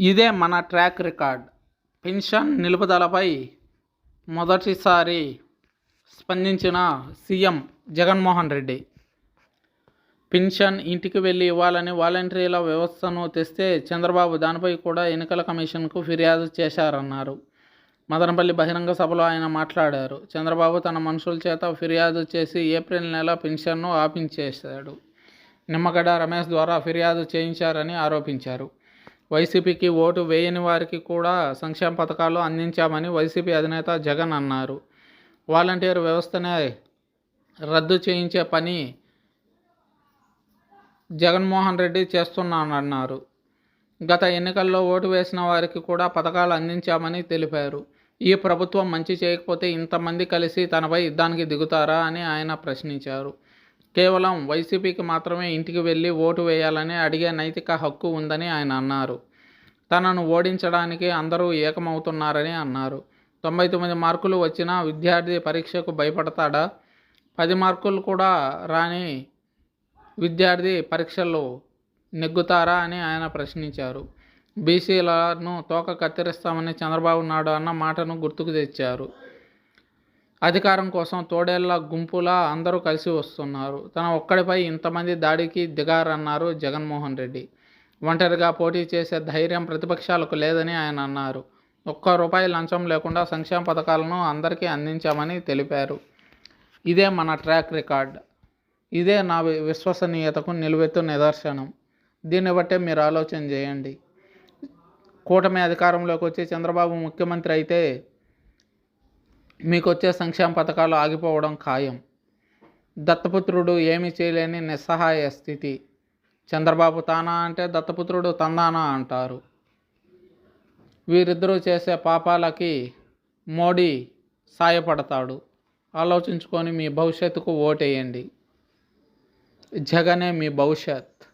ఇదే మన track record pension నిలుపుదలపై మొదటిసారి స్పందించిన సీఎం జగన్మోహన్ రెడ్డి. పెన్షన్ ఇంటికి వెళ్ళి ఇవ్వాలని వాలంటీర్ల వ్యవస్థను తెస్తే చంద్రబాబు దానిపై కూడా ఎన్నికల కమిషన్కు ఫిర్యాదు చేశారన్నారు. మదనపల్లి బహిరంగ సభలో ఆయన మాట్లాడారు. చంద్రబాబు తన మనుషుల చేత ఫిర్యాదు చేసి ఏప్రిల్ నెల పెన్షన్ను ఆపించేశాడు. నిమ్మగడ్డ రమేష్ ద్వారా ఫిర్యాదు చేయించారని ఆరోపించారు. వైసీపీకి ఓటు వేయని వారికి కూడా సంక్షేమ పథకాలు అందించామని వైసీపీ అధినేత జగన్ అన్నారు. వాలంటీర్ వ్యవస్థనే రద్దు చేయించే పని జగన్మోహన్ రెడ్డి చేస్తున్నానన్నారు. గత ఎన్నికల్లో ఓటు వేసిన వారికి కూడా పథకాలు అందించామని తెలిపారు. ఈ ప్రభుత్వం మంచి చేయకపోతే ఇంతమంది కలిసి తనపై యుద్ధానికి దిగుతారా అని ఆయన ప్రశ్నించారు. కేవలం వైసీపీకి మాత్రమే ఇంటికి వెళ్ళి ఓటు వేయాలని అడిగే నైతిక హక్కు ఉందని ఆయన అన్నారు. తనను ఓడించడానికి అందరూ ఏకమవుతున్నారని అన్నారు. తొంభై తొమ్మిది మార్కులు వచ్చినా విద్యార్థి పరీక్షకు భయపడతాడా? పది మార్కులు కూడా రాని విద్యార్థి పరీక్షలు నెగ్గుతారా అని ఆయన ప్రశ్నించారు. బీసీలను తోక కత్తిరిస్తామని చంద్రబాబు నాయుడు అన్న మాటను గుర్తుకు తెచ్చారు. అధికారం కోసం తోడేళ్ళ గుంపులా అందరూ కలిసి వస్తున్నారు. తన ఒక్కడిపై ఇంతమంది దాడికి దిగారన్నారు జగన్మోహన్ రెడ్డి. ఒంటరిగా పోటీ చేసే ధైర్యం ప్రతిపక్షాలకు లేదని ఆయన అన్నారు. ఒక్క రూపాయి లంచం లేకుండా సంక్షేమ పథకాలను అందరికీ అందించామని తెలిపారు. ఇదే మన ట్రాక్ రికార్డ్. ఇదే నా వి- విశ్వసనీయతకు నిలువెత్తు నిదర్శనం. దీన్ని బట్టే మీరు ఆలోచన చేయండి. కూటమి అధికారంలోకి వచ్చి చంద్రబాబు ముఖ్యమంత్రి అయితే మీకు వచ్చే సంక్షేమ పథకాలు ఆగిపోవడం ఖాయం. దత్తపుత్రుడు ఏమీ చేయలేని నిస్సహాయ స్థితి. చంద్రబాబు తానా అంటే దత్తపుత్రుడు తందానా అంటారు. వీరిద్దరూ చేసే పాపాలకి మోడీ సాయపడతాడు. ఆలోచించుకొని మీ భవిష్యత్తుకు ఓటేయండి. జగనే మీ భవిష్యత్.